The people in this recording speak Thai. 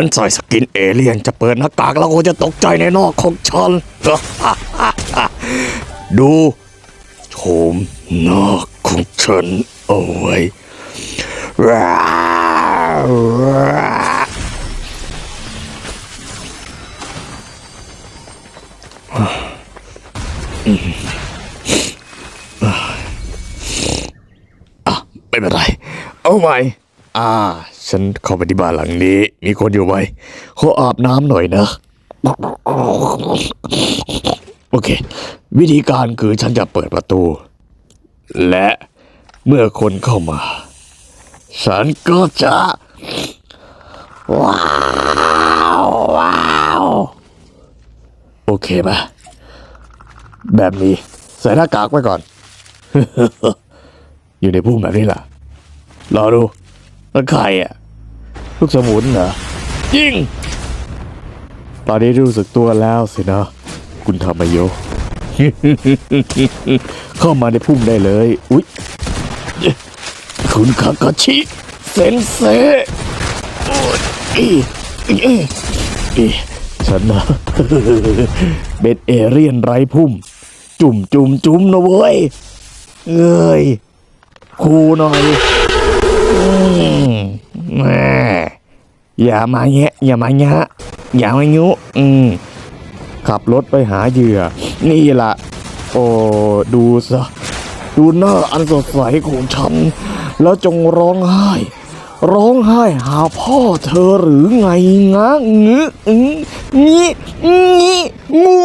ฉันใส่สกินเอเลี่ยนจะเปิดหน้ากากแล้วก็จะตกใจในนอกของฉัน ดูโฉมน้าของฉันเอาไว้อะไม่เป็นไร เอาใหม่ อ่า ฉันเข้าไปที่บ้านหลังนี้ มีคนอยู่ไหมขออาบน้ำหน่อยนะ โอเค วิธีการคือฉันจะเปิดประตู และเมื่อคนเข้ามา ฉันก็จะว้าวว้าวโอเคไหมแบบนี้ใส่หน้ากากไว้ก่อน อยู่ในพุ่มแบบนี้ล่ะรอดู แล้วใครอะ ลูกสมุนเหรอยิง ตอนนี้รู้สึกตัวแล้วสินะ คุณธรรมโย เข้ามาในพุ่มได้เลย อุ๊ย คุณคากาชิเซนเซโอ้ยอีอีอีฉันนะเป็นเอเรียนไร้พุ่ม จุ่มจุ่มจุ่มนะเว้ยเอ้ยคูหน่อยอืม แม่อย่ามาแงะอย่ามาแงะอย่ามายุอืมขับรถไปหาเหยื่อ นี่ล่ะ โอ้ดูซะดูหน้าอันสดใสของฉัน แล้วจงร้องไห้ ร้องไห้หาพ่อเธอหรือไงงะงึงงี้งี้งู